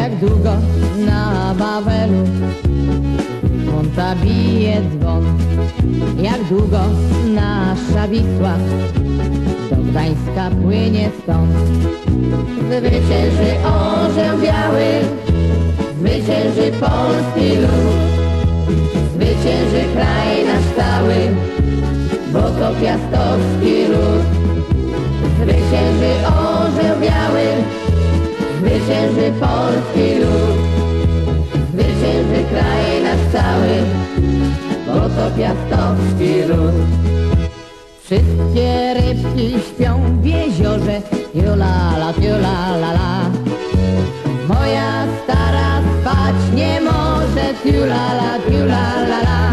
długo na Wawelu Monta bije dzwon. Jak długo nasza Wisła Do Gdańska płynie stąd? Zwycięży orzeł biały Zwycięży polski lud. Zwycięży kraj nasz cały Bo to piastowski lud. Zwycięży orzeł biały Zwycięży polski lud. Zwycięży kraj nasz cały. Bo to piastowski lud. Wszystkie rybki śpią w jeziorze. Julala, la. Moja stara spać nie może. Tiulala, la.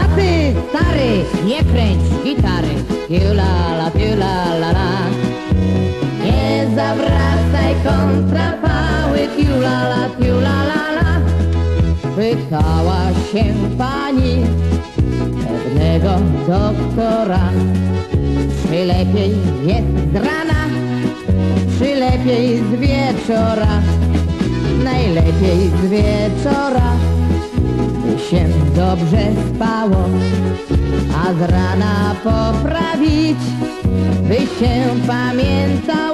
A ty, stary, nie kręć gitary. Tiulala, kontrapały Tiulala, la. Pytała się pani pewnego doktora Czy lepiej jest z rana, czy lepiej z wieczora Najlepiej z wieczora by się dobrze spało A z rana poprawić by się pamiętało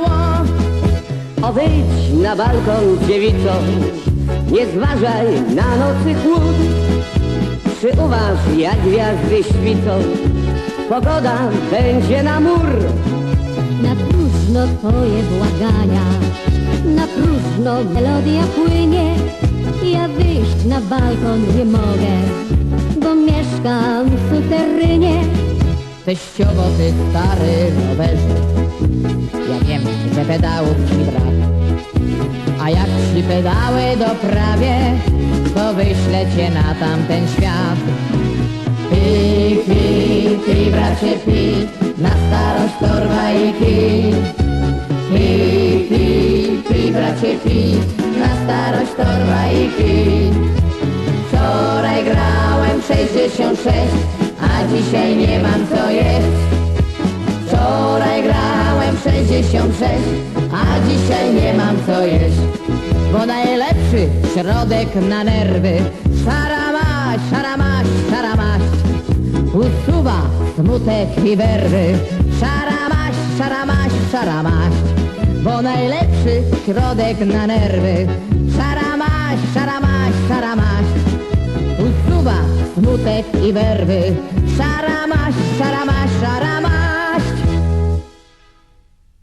O wyjdź na balkon dziewico, nie zważaj na nocy chłód. Przyuważ jak gwiazdy świcą, pogoda będzie na mur. Na próżno twoje błagania, na próżno melodia płynie. Ja wyjść na balkon nie mogę, bo mieszkam. Teściowo ty stary rowerze. Ja wiem, że pedałów ci brak. A jak ci pedały doprawię To wyślę cię na tamten świat. Pij, pij, pij bracie pij Na starość torba i kij Pij, pij, pij bracie pij Na starość torba i kij Wczoraj grałem 66, a dzisiaj nie mam co jeść. Wczoraj grałem 66, a dzisiaj nie mam co jeść. Bo najlepszy środek na nerwy Szaramaś, szaramaś, szaramaś Usuwa smutek i werwy Szaramaś, szaramaś, szaramaś Bo najlepszy środek na nerwy Szaramaś, szaramaś, szaramaś Usuwa smutek i werwy Szaramaś, szaramaś, szaramaś